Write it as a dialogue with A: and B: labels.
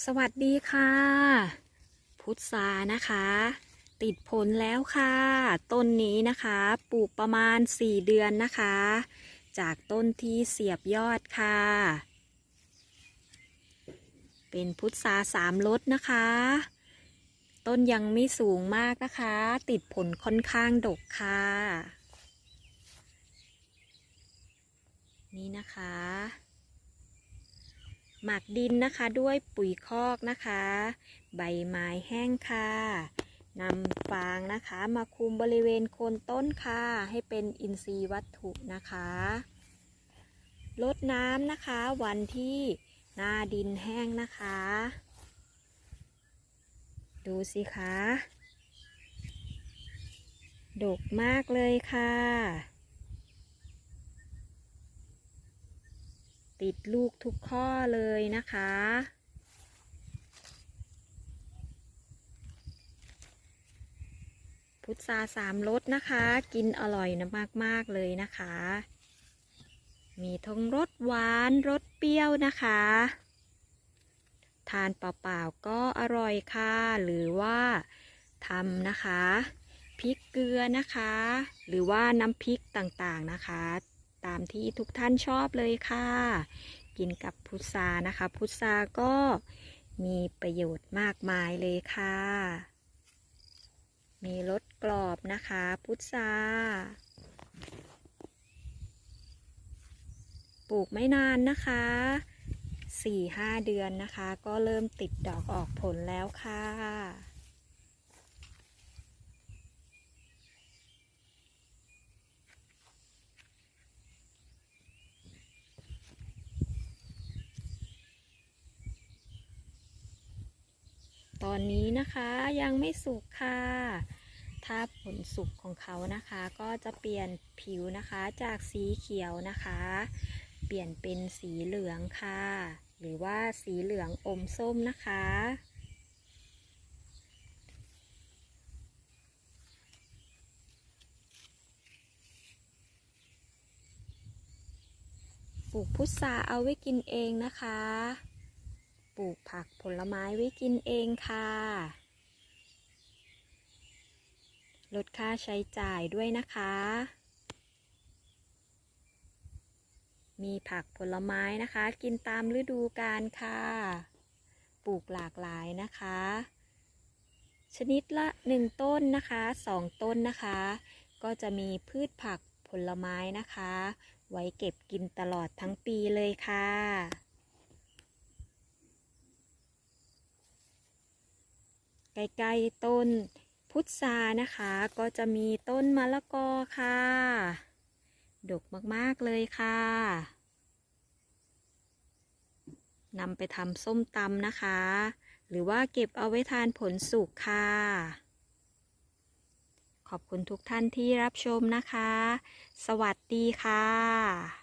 A: สวัสดีค่ะ พุทรานะคะ ติดผลแล้วค่ะ ต้นนี้นะคะปลูกประมาณ 4 เดือนนะคะ จากต้นที่เสียบยอดค่ะ เป็นพุทราสามรสนะคะ ต้นยังไม่สูงมากนะคะ ติดผลค่อนข้างดกค่ะ นี่นะคะ หมักดินนะคะด้วยปุ๋ยคอกนะคะ ใบไม้แห้งค่ะนำฟางนะคะมาคุมบริเวณโคนต้นค่ะ ให้เป็นอินทรีย์วัตถุนะคะลดน้ำนะคะ วันที่หน้าดินแห้งนะคะ ดูสิคะดกมากเลยค่ะ ติดลูกทุกข้อเลยนะคะ พุทราสามรสนะคะ กินอร่อยนะมาก ๆ เลยนะคะ มีทั้งรสหวานรสเปรี้ยวนะคะ ทานเปล่าๆก็อร่อยค่ะ หรือว่าทำนะคะพริกเกลือนะคะ หรือว่าน้ำพริกต่างๆนะคะ ตามที่ทุกท่านชอบเลยค่ะ กินกับพุทรานะคะ พุทราก็มีประโยชน์มากมายเลยค่ะ มีรสกรอบนะคะ พุทราปลูกไม่นานนะคะสี่ห้าเดือนนะคะ ก็เริ่มติดดอกออกผลแล้วค่ะ ตอนนี้นะคะยังไม่สุกค่ะ ถ้าผลสุกของเขานะคะก็จะเปลี่ยนผิวนะคะจากสีเขียวนะคะ เปลี่ยนเป็นสีเหลืองค่ะ หรือว่าสีเหลืองอมส้มนะคะปลูกพุทราเอาไว้กินเองนะคะ ปลูกผักผลไม้ไว้กินเองค่ะ ลดค่าใช้จ่ายด้วยนะคะ มีผักผลไม้นะคะ กินตามฤดูกาลค่ะ ปลูกหลากหลายนะคะ ชนิดละหนึ่งต้นนะคะสองต้นนะคะ ก็จะมีพืชผักผลไม้นะคะ ไว้เก็บกินตลอดทั้งปีเลยค่ะ ใกล้ๆต้นพุทรานะคะ ก็จะมีต้นมะละกอค่ะ ดกมากๆเลยค่ะนำไปทำส้มตำนะคะ หรือว่าเก็บเอาไว้ทานผลสุกค่ะ ขอบคุณทุกท่านที่รับชมนะคะ สวัสดีค่ะ